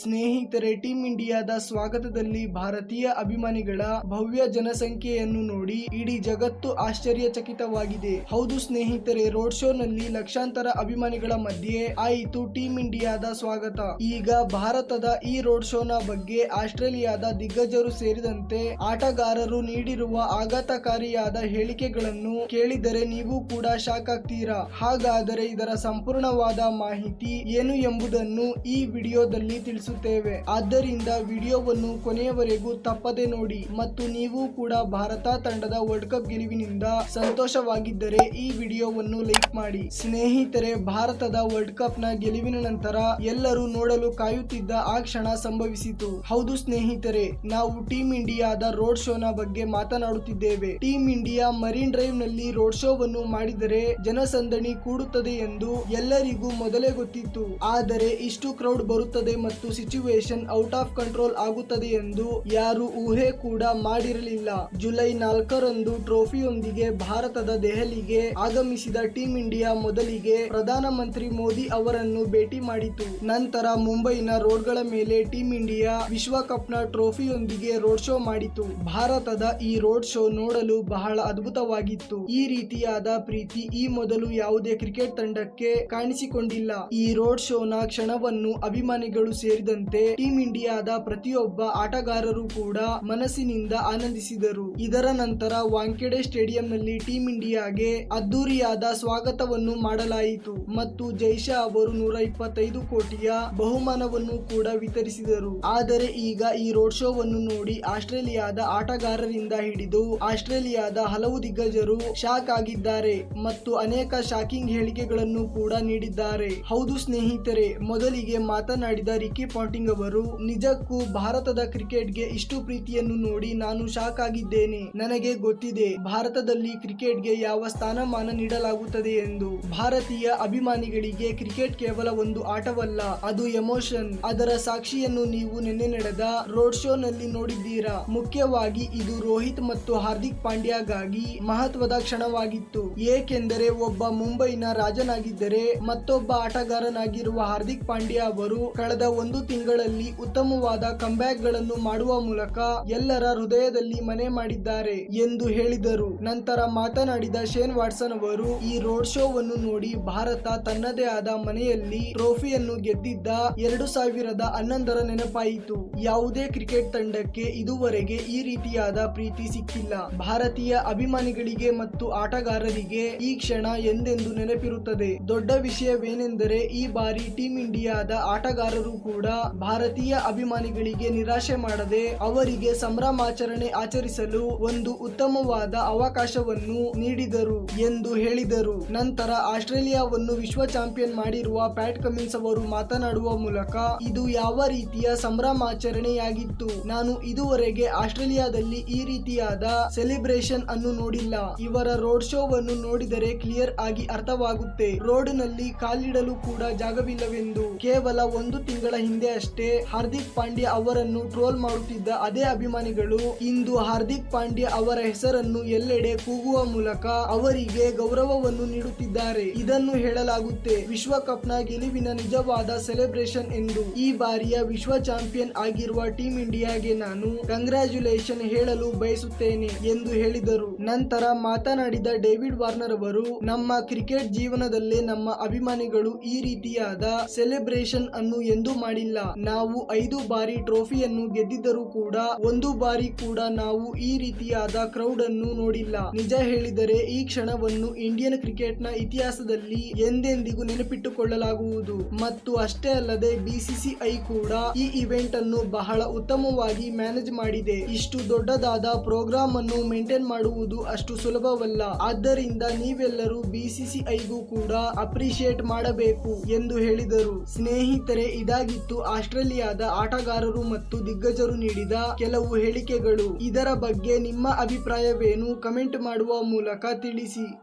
ಸ್ನೇಹಿತರೆ ಟೀಂ ಇಂಡಿಯಾದ ಸ್ವಾಗತದಲ್ಲಿ ಭಾರತೀಯ ಅಭಿಮಾನಿಗಳ ಭವ್ಯ ಜನಸಂಖ್ಯೆಯನ್ನು ನೋಡಿ ಇಡೀ ಜಗತ್ತು ಆಶ್ಚರ್ಯಚಕಿತವಾಗಿದೆ. ಹೌದು ಸ್ನೇಹಿತರೆ, ರೋಡ್ ಶೋನಲ್ಲಿ ಲಕ್ಷಾಂತರ ಅಭಿಮಾನಿಗಳ ಮಧ್ಯೆ ಆಯಿತು ಟೀಂ ಇಂಡಿಯಾದ ಸ್ವಾಗತ. ಈಗ ಭಾರತದ ಈ ರೋಡ್ ಶೋನ ಬಗ್ಗೆ ಆಸ್ಟ್ರೇಲಿಯಾದ ದಿಗ್ಗಜರು ಸೇರಿದಂತೆ ಆಟಗಾರರು ನೀಡಿರುವ ಆಘಾತಕಾರಿಯಾದ ಹೇಳಿಕೆಗಳನ್ನು ಕೇಳಿದರೆ ನೀವು ಕೂಡ ಶಾಕ್ ಆಗ್ತೀರಾ? ಹಾಗಾದರೆ ಇದರ ಸಂಪೂರ್ಣವಾದ ಮಾಹಿತಿ ಏನು ಎಂಬುದನ್ನು ಈ ವಿಡಿಯೋದಲ್ಲಿ ತಿಳಿಸುತ್ತೇವೆ ಆದ್ದರಿಂದ ವಿಡಿಯೋವನ್ನು ಕೊನೆಯವರೆಗೂ ತಪ್ಪದೆ ನೋಡಿ ಮತ್ತು ನೀವು ಕೂಡ ಭಾರತ ತಂಡದ ವರ್ಲ್ಡ್ ಕಪ್ ಗೆಲುವಿನಿಂದ ಸಂತೋಷವಾಗಿದ್ದರೆ ಈ ವಿಡಿಯೋವನ್ನು ಲೈಕ್ ಮಾಡಿ. ಸ್ನೇಹಿತರೆ, ಭಾರತದ ವರ್ಲ್ಡ್ ಕಪ್ನ ಗೆಲುವಿನ ನಂತರ ಎಲ್ಲರೂ ನೋಡಲು ಕಾಯುತ್ತಿದ್ದ ಆ ಕ್ಷಣ ಸಂಭವಿಸಿತು. ಹೌದು ಸ್ನೇಹಿತರೆ, ನಾವು ಟೀಂ ಇಂಡಿಯಾದ ರೋಡ್ ಶೋನ ಬಗ್ಗೆ ಮಾತನಾಡುತ್ತಿದ್ದೇವೆ. ಟೀಂ ಇಂಡಿಯಾ ಮರೀನ್ ಡ್ರೈವ್ನಲ್ಲಿ ರೋಡ್ ಶೋವನ್ನು ಮಾಡಿದರೆ ಜನಸಂದಣಿ ಕೂಡುತ್ತದೆ ಎಂದು ಎಲ್ಲರಿಗೂ ಮೊದಲೇ ಗೊತ್ತಿತ್ತು. ಆದರೆ ಇಷ್ಟು ಕ್ರೌಡ್ ಬರುತ್ತದೆ ಮತ್ತು ಸಿಚುವೇಶನ್ ಔಟ್ ಆಫ್ ಕಂಟ್ರೋಲ್ ಆಗುತ್ತದೆ ಎಂದು ಯಾರು ಊಹೆ ಕೂಡ ಮಾಡಿರಲಿಲ್ಲ. ಜುಲೈ ನಾಲ್ಕರಂದು ಟ್ರೋಫಿಯೊಂದಿಗೆ ಭಾರತದ ದೆಹಲಿಗೆ ಆಗಮಿಸಿದ ಟೀಂ ಇಂಡಿಯಾ ಮೊದಲಿಗೆ ಪ್ರಧಾನಮಂತ್ರಿ ಮೋದಿ ಅವರನ್ನು ಭೇಟಿ ಮಾಡಿತು. ನಂತರ ಮುಂಬೈನ ರೋಡ್ಗಳ ಮೇಲೆ ಟೀಂ ಇಂಡಿಯಾ ವಿಶ್ವಕಪ್ನ ಟ್ರೋಫಿಯೊಂದಿಗೆ ರೋಡ್ ಶೋ ಮಾಡಿತು. ಭಾರತದ ಈ ರೋಡ್ ಶೋ ನೋಡಲು ಬಹಳ ಅದ್ಭುತವಾಗಿತ್ತು. ಈ ರೀತಿಯಾದ ಪ್ರೀತಿ ಈ ಮೊದಲು ಯಾವುದೇ ಕ್ರಿಕೆಟ್ ತಂಡಕ್ಕೆ ಕಾಣಿಸಿಕೊಂಡಿಲ್ಲ. ಈ ರೋಡ್ ಶೋನ ಕ್ಷಣವನ್ನು ಅಭಿಮಾನಿಗಳು ಸೇರಿದಂತೆ ಟೀಂ ಇಂಡಿಯಾದ ಪ್ರತಿಯೊಬ್ಬ ಆಟಗಾರರು ಕೂಡ ಮನಸ್ಸಿನಿಂದ ಆನಂದಿಸಿದರು. ಇದರ ನಂತರ ವಾಂಖೆಡೆ ಸ್ಟೇಡಿಯಂನಲ್ಲಿ ಟೀಂ ಇಂಡಿಯಾಗೆ ಅದ್ದೂರಿಯಾದ ಸ್ವಾಗತವನ್ನು ಮಾಡಲಾಯಿತು ಮತ್ತು ಜೈಶಾ ಅವರು ನೂರ ಇಪ್ಪತ್ತೈದು ಕೋಟಿಯ ಬಹುಮಾನವನ್ನು ಕೂಡ ವಿತರಿಸಿದರು. ಆದರೆ ಈಗ ಈ ರೋಡ್ ಶೋವನ್ನು ನೋಡಿ ಆಸ್ಟ್ರೇಲಿಯಾದ ಆಟಗಾರರಿಂದ ಹಿಡಿದು ಆಸ್ಟ್ರೇಲಿಯಾದ ಹಲವು ದಿಗ್ಗಜರು ಶಾಕ್ ಆಗಿದ್ದಾರೆ ಮತ್ತು ಅನೇಕ ಶಾಕಿಂಗ್ ಹೇಳಿಕೆಗಳನ್ನು ಕೂಡ ನೀಡಿದ್ದಾರೆ. ಹೌದು ಸ್ನೇಹಿತರೆ, ಮೊದಲಿಗೆ ಮಾತನಾಡಿದ ರಿಕಿ ಪಾಂಟಿಂಗ್ ಅವರು, ನಿಜಕ್ಕೂ ಭಾರತದ ಕ್ರಿಕೆಟ್ಗೆ ಇಷ್ಟು ಪ್ರೀತಿಯನ್ನು ನೋಡಿ ನಾನು ಶಾಕ್ ಆಗಿದ್ದೇನೆ. ನನಗೆ ಗೊತ್ತಿದೆ, ಭಾರತದಲ್ಲಿ ಕ್ರಿಕೆಟ್ಗೆ ಯಾವ ಸ್ಥಾನಮಾನ ನೀಡಲಾಗುತ್ತದೆ ಎಂದು. ಭಾರತೀಯ ಅಭಿಮಾನಿಗಳಿಗೆ ಕ್ರಿಕೆಟ್ ಕೇವಲ ಒಂದು ಆಟವಲ್ಲ, ಅದು ಎಮೋಷನ್. ಅದರ ಸಾಕ್ಷಿಯನ್ನು ನೀವು ನಿನ್ನೆ ನಡೆದ ರೋಡ್ ಶೋನಲ್ಲಿ ನೋಡಿದ್ದೀರಾ. ಮುಖ್ಯವಾಗಿ ಇದು ರೋಹಿತ್ ಮತ್ತು ಹಾರ್ದಿಕ್ ಪಾಂಡ್ಯಗಾಗಿ ಮಹತ್ವದ ಕ್ಷಣವಾಗಿತ್ತು. ಏಕೆಂದರೆ ಒಬ್ಬ ಮುಂಬೈನ ರಾಜನಾಗಿದ್ದರೆ ಮತ್ತೊಬ್ಬ ಆಟಗಾರನಾಗಿರುವ ಹಾರ್ದಿಕ್ ಪಾಂಡ್ಯ ಅವರು ಕಳೆದ ಒಂದು ತಿಂಗಳಲ್ಲಿ ಉತ್ತಮವಾದ ಕಂಬ್ಯಾಕ್ಗಳನ್ನು ಮಾಡುವ ಮೂಲಕ ಎಲ್ಲರ ಹೃದಯದಲ್ಲಿ ಮನೆ ಮಾಡಿದ್ದಾರೆ ಎಂದು ಹೇಳಿದರು. ನಂತರ ಮಾತನಾಡಿದ ಶೇನ್ ವಾಟ್ಸನ್ ಅವರು, ಈ ರೋಡ್ ಶೋವನ್ನು ನೋಡಿ ಭಾರತ ತನ್ನದೇ ಆದ ಮನೆಯಲ್ಲಿ ಟ್ರೋಫಿಯನ್ನು ಗೆದ್ದಿದ್ದ ಎರಡು ಸಾವಿರದ ಹನ್ನೊಂದರ ನೆನಪಾಯಿತು. ಯಾವುದೇ ಕ್ರಿಕೆಟ್ ತಂಡಕ್ಕೆ ಇದುವರೆಗೆ ಈ ರೀತಿಯಾದ ಪ್ರೀತಿ ಸಿಕ್ಕಿಲ್ಲ. ಭಾರತೀಯ ಅಭಿಮಾನಿಗಳಿಗೆ ಮತ್ತು ಆಟಗಾರರಿಗೆ ಈ ಕ್ಷಣ ಎಂದೆಂದು ನೆನಪಿರುತ್ತದೆ. ದೊಡ್ಡ ವಿಷಯವೇನೆಂದರೆ, ಈ ಬಾರಿ ಟೀಂ ಇಂಡಿಯಾದ ಆಟಗಾರರು ಕೂಡ ಭಾರತೀಯ ಅಭಿಮಾನಿಗಳಿಗೆ ನಿರಾಶೆ ಮಾಡದೆ ಅವರಿಗೆ ಸಂಭ್ರಮಾಚರಣೆ ಆಚರಿಸಲು ಒಂದು ಉತ್ತಮವಾದ ಅವಕಾಶವನ್ನು ನೀಡಿದರು ಎಂದು ಹೇಳಿದರು. ನಂತರ ಆಸ್ಟ್ರೇಲಿಯಾವನ್ನು ವಿಶ್ವ ಚಾಂಪಿಯನ್ ಮಾಡಿರುವ ಪ್ಯಾಟ್ ಕಮಿನ್ಸ್ ಅವರು ಮಾತನಾಡುವ ಮೂಲಕ ಇದು ಯಾವ ರೀತಿಯ ಸಂಭ್ರಮಾಚರಣೆಯಾಗಿತ್ತು ನಾನು ಇದುವರೆಗೆ ಆಸ್ಟ್ರೇಲಿಯಾದಲ್ಲಿ ಈ ರೀತಿಯಾದ ಸೆಲೆಬ್ರೇಷನ್ ಅನ್ನು ನೋಡಿಲ್ಲ. ಇವರ ರೋಡ್ ಶೋವನ್ನು ನೋಡಿದರೆ ಕ್ಲಿಯರ್ ಆಗಿ ಅರ್ಥವಾಗುತ್ತೆ. ರೋಡ್ನಲ್ಲಿ ಕಾಲಿಡಲು ಕೂಡ ಜಾಗವಿಲ್ಲವೆಂದು. ಕೇವಲ ಒಂದು ತಿಂಗಳ ಹಿಂದೆ ಅಷ್ಟೇ ಹಾರ್ದಿಕ್ ಪಾಂಡ್ಯ ಅವರನ್ನು ಟ್ರೋಲ್ ಮಾಡುತ್ತಿದ್ದ ಅದೇ ಅಭಿಮಾನಿಗಳು ಇಂದು ಹಾರ್ದಿಕ್ ಪಾಂಡ್ಯ ಅವರ ಹೆಸರನ್ನು ಎಲ್ಲೆಡೆ ಕೂಗುವ ಮೂಲಕ ಅವರಿಗೆ ಗೌರವವನ್ನು ನೀಡುತ್ತಿದ್ದಾರೆ. ಇದನ್ನು ಹೇಳಲಾಗುತ್ತೆ, ವಿಶ್ವಕಪ್ನ ಗೆಲುವಿನ ನಿಜವಾದ ಸೆಲೆಬ್ರೇಷನ್ ಎಂದು. ಈ ಬಾರಿಯ ವಿಶ್ವ ಚಾಂಪಿಯನ್ ಆಗಿರುವ ಟೀಂ ಇಂಡಿಯಾಗೆ ನಾನು ಕಂಗ್ರ್ಯಾಚುಲೇಷನ್ ಹೇಳಲು ಬಯಸುತ್ತೇನೆ ಎಂದು ಹೇಳಿದರು. ನಂತರ ಮಾತನಾಡಿದ ಡೇವಿಡ್ ವಾರ್ನರ್ ಅವರು, ನಮ್ಮ ಕ್ರಿಕೆಟ್ ಜೀವನದಲ್ಲೇ ನಮ್ಮ ಅಭಿಮಾನಿಗಳು ಈ ರೀತಿಯಾದ ಸೆಲೆಬ್ರೇಷನ್ ಅನ್ನು ಎಂದೂ ಮಾಡಿಲ್ಲ ನಾವು ಐದು ಬಾರಿ ಟ್ರೋಫಿಯನ್ನು ಗೆದ್ದಿದ್ದರೂ ಕೂಡ, ಒಂದು ಬಾರಿ ಕೂಡ ನಾವು ಈ ರೀತಿಯಾದ ಕ್ರೌಡ್ ಅನ್ನು ನೋಡಿಲ್ಲ. ನಿಜ ಹೇಳಿದರೆ ಈ ಕ್ಷಣವನ್ನು ಇಂಡಿಯನ್ ಕ್ರಿಕೆಟ್ನ ಇತಿಹಾಸದಲ್ಲಿ ಎಂದೆಂದಿಗೂ ನೆನಪಿಟ್ಟುಕೊಳ್ಳಲಾಗುವುದು. ಮತ್ತು ಅಷ್ಟೇ ಅಲ್ಲದೆ ಬಿಸಿಸಿಐ ಕೂಡ ಈ ಇವೆಂಟ್ ಅನ್ನು ಬಹಳ ಉತ್ತಮವಾಗಿ ಮ್ಯಾನೇಜ್ ಮಾಡಿದೆ. ಇಷ್ಟು ದೊಡ್ಡದಾದ ಪ್ರೋಗ್ರಾಮ್ ಅನ್ನು ಮೇಂಟೈನ್ ಮಾಡುವುದು ಅಷ್ಟು ಸುಲಭವಲ್ಲ. ಆದ್ದರಿಂದ ನೀವೆಲ್ಲರೂ ಬಿಸಿಸಿಐಗೂ ಕೂಡ ಅಪ್ರಿಶಿಯೇಟ್ ಮಾಡಬೇಕು ಎಂದು ಹೇಳಿದರು. ಸ್ನೇಹಿತರೆ, ಇದಾಗಿತ್ತು ಆಸ್ಟ್ರೇಲಿಯಾದ ಆಟಗಾರರು ಮತ್ತು ದಿಗ್ಗಜರು ನೀಡಿದ ಕೆಲವು ಹೇಳಿಕೆಗಳು. ಇದರ ಬಗ್ಗೆ ನಿಮ್ಮ ಅಭಿಪ್ರಾಯವೇನು? ಕಮೆಂಟ್ ಮಾಡುವ ಮೂಲಕ ತಿಳಿಸಿ.